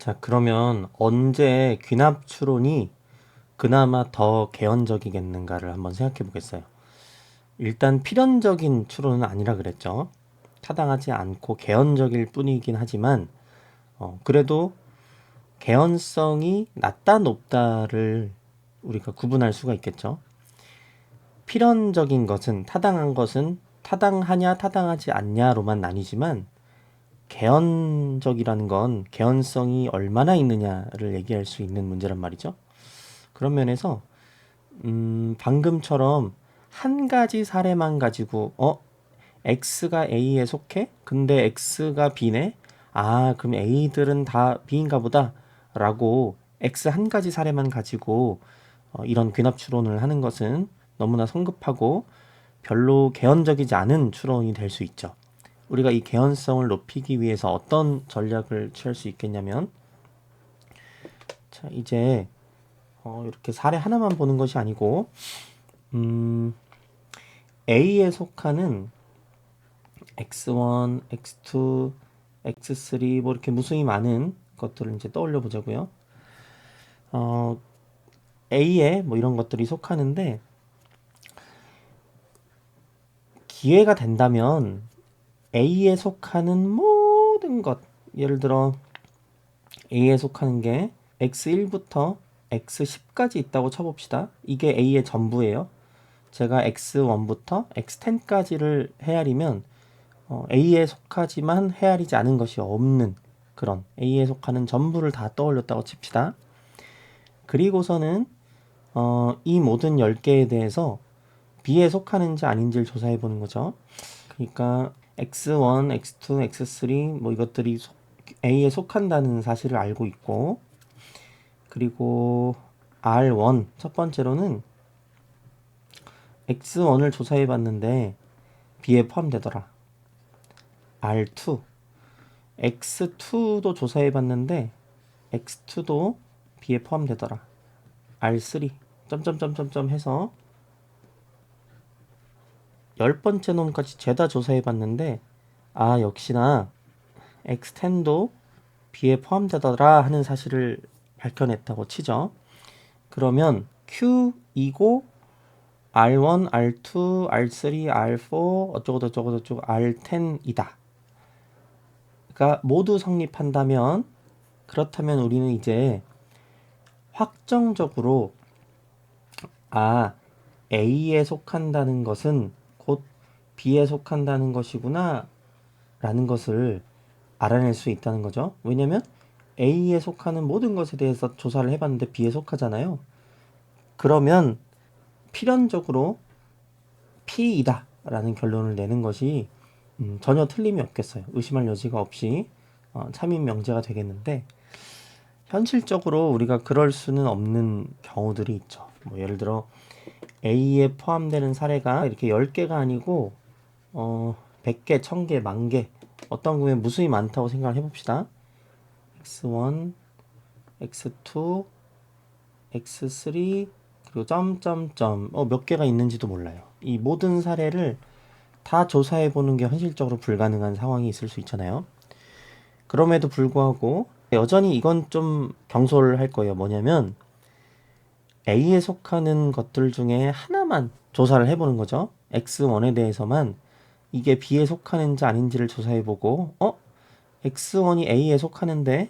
자, 그러면 언제 귀납 추론이 그나마 더 개연적이겠는가를 한번 생각해 보겠어요. 일단 필연적인 추론은 아니라 그랬죠. 타당하지 않고 개연적일 뿐이긴 하지만 어, 그래도 개연성이 낮다 높다를 우리가 구분할 수가 있겠죠. 필연적인 것은 타당한 것은 타당하냐 타당하지 않냐로만 나뉘지만 개연적이라는 건 개연성이 얼마나 있느냐를 얘기할 수 있는 문제란 말이죠. 그런 면에서 음, 방금처럼 한 가지 사례만 가지고 어 X가 A에 속해? 근데 X가 B네? 아, 그럼 A들은 다 B인가 보다. 라고 X 한 가지 사례만 가지고 어, 이런 귀납 추론을 하는 것은 너무나 성급하고 별로 개연적이지 않은 추론이 될 수 있죠. 우리가 이 개연성을 높이기 위해서 어떤 전략을 취할 수 있겠냐면 자, 이제 어, 이렇게 사례 하나만 보는 것이 아니고 음, A에 속하는 x1, x2, x3 뭐 이렇게 무수히 많은 것들을 이제 떠올려 보자고요. 어, A에 뭐 이런 것들이 속하는데 기회가 된다면 A에 속하는 모든 것 예를 들어 A에 속하는 게 x1부터 x10까지 있다고 쳐봅시다. 이게 A의 전부예요. 제가 x1부터 x10까지를 헤아리면 어, A에 속하지만 헤아리지 않은 것이 없는 그런 A에 속하는 전부를 다 떠올렸다고 칩시다. 그리고서는 어, 이 모든 10개에 대해서 B에 속하는지 아닌지를 조사해 보는 거죠. 그러니까 x1, x2, x3 뭐 이것들이 속- A에 속한다는 사실을 알고 있고 그리고 R1 첫 번째로는 x1을 조사해 봤는데 B에 포함되더라. R2 x2도 조사해 봤는데 x2도 B에 포함되더라. R3 점점점점점 해서 열 번째 놈까지 죄다 조사해 봤는데 아 역시나 x10도 B에 포함되더라 하는 사실을 밝혀냈다고 치죠. 그러면 Q2고 R1, R2, R3, R4 어쩌고 저쩌고 저쩌고 R10이다. 가 모두 성립한다면 그렇다면 우리는 이제 확정적으로 아 A에 속한다는 것은 곧 B에 속한다는 것이구나 라는 것을 알아낼 수 있다는 거죠. 왜냐면 A에 속하는 모든 것에 대해서 조사를 해봤는데 B에 속하잖아요. 그러면 필연적으로 P이다 라는 결론을 내는 것이 음, 전혀 틀림이 없겠어요. 의심할 여지가 없이 어, 참인 명제가 되겠는데 현실적으로 우리가 그럴 수는 없는 경우들이 있죠. 뭐 예를 들어 A에 포함되는 사례가 이렇게 10개가 아니고 어, 100개, 1000개, 만개 어떤 경우에 무수히 많다고 생각을 해봅시다. x1, x2, x3 그리고 점점점 어, 몇 개가 있는지도 몰라요. 이 모든 사례를 다 조사해 보는 게 현실적으로 불가능한 상황이 있을 수 있잖아요. 그럼에도 불구하고 여전히 이건 좀 경솔할 거예요. 뭐냐면 A에 속하는 것들 중에 하나만 조사를 해보는 거죠. X1에 대해서만 이게 B에 속하는지 아닌지를 조사해 보고 어? X1이 A에 속하는데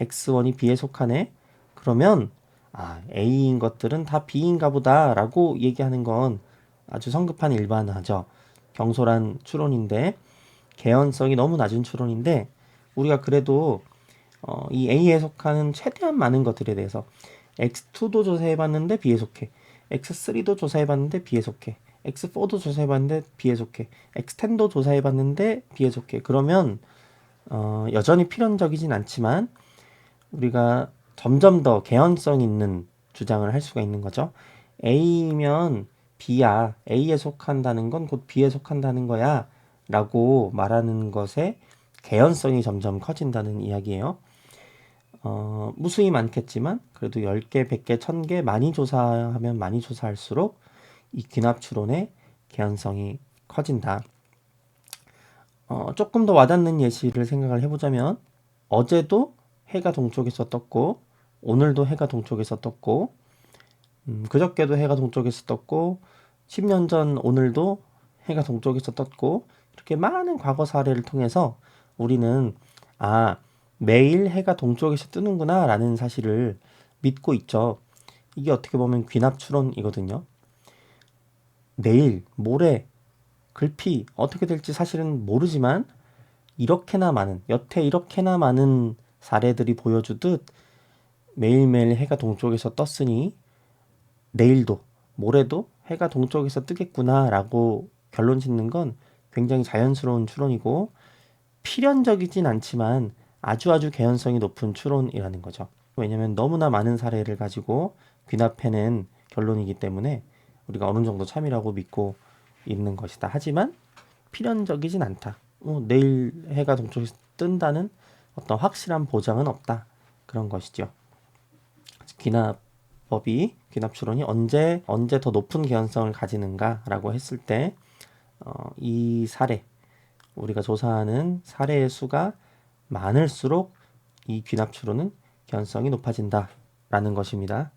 X1이 B에 속하네? 그러면 아, A인 것들은 다 B인가 보다 라고 얘기하는 건 아주 성급한 일반화죠. 경솔한 추론인데 개연성이 너무 낮은 추론인데 우리가 그래도 어, 이 A에 속하는 최대한 많은 것들에 대해서 X2도 조사해봤는데 B에 속해 X3도 조사해봤는데 B에 속해 X4도 조사해봤는데 B에 속해 X10도 조사해봤는데 B에 속해 그러면 어, 여전히 필연적이진 않지만 우리가 점점 더 개연성 있는 주장을 할 수가 있는 거죠. A면 B야. A에 속한다는 건 곧 B에 속한다는 거야. 라고 말하는 것에 개연성이 점점 커진다는 이야기예요. 어, 무수히 많겠지만 그래도 10개, 100개, 1000개 많이 조사하면 많이 조사할수록 이 귀납 추론의 개연성이 커진다. 어, 조금 더 와닿는 예시를 생각을 해보자면 어제도 해가 동쪽에서 떴고 오늘도 해가 동쪽에서 떴고 음, 그저께도 해가 동쪽에서 떴고 10년 전 오늘도 해가 동쪽에서 떴고 이렇게 많은 과거 사례를 통해서 우리는 아 매일 해가 동쪽에서 뜨는구나라는 사실을 믿고 있죠. 이게 어떻게 보면 귀납 추론이거든요. 내일, 모레, 글피 어떻게 될지 사실은 모르지만 이렇게나 많은 여태 이렇게나 많은 사례들이 보여주듯 매일매일 해가 동쪽에서 떴으니 내일도 모레도 해가 동쪽에서 뜨겠구나라고 결론 짓는 건 굉장히 자연스러운 추론이고 필연적이진 않지만 아주 아주 개연성이 높은 추론이라는 거죠. 왜냐하면 너무나 많은 사례를 가지고 귀납해낸 결론이기 때문에 우리가 어느 정도 참이라고 믿고 있는 것이다. 하지만 필연적이진 않다. 어, 내일 해가 동쪽에서 뜬다는 어떤 확실한 보장은 없다. 그런 것이죠. 귀납법이 귀납 추론이 언제 언제 더 높은 개연성을 가지는가라고 했을 때 어, 이 사례 우리가 조사하는 사례의 수가 많을수록 이 귀납 추론은 개연성이 높아진다라는 것입니다.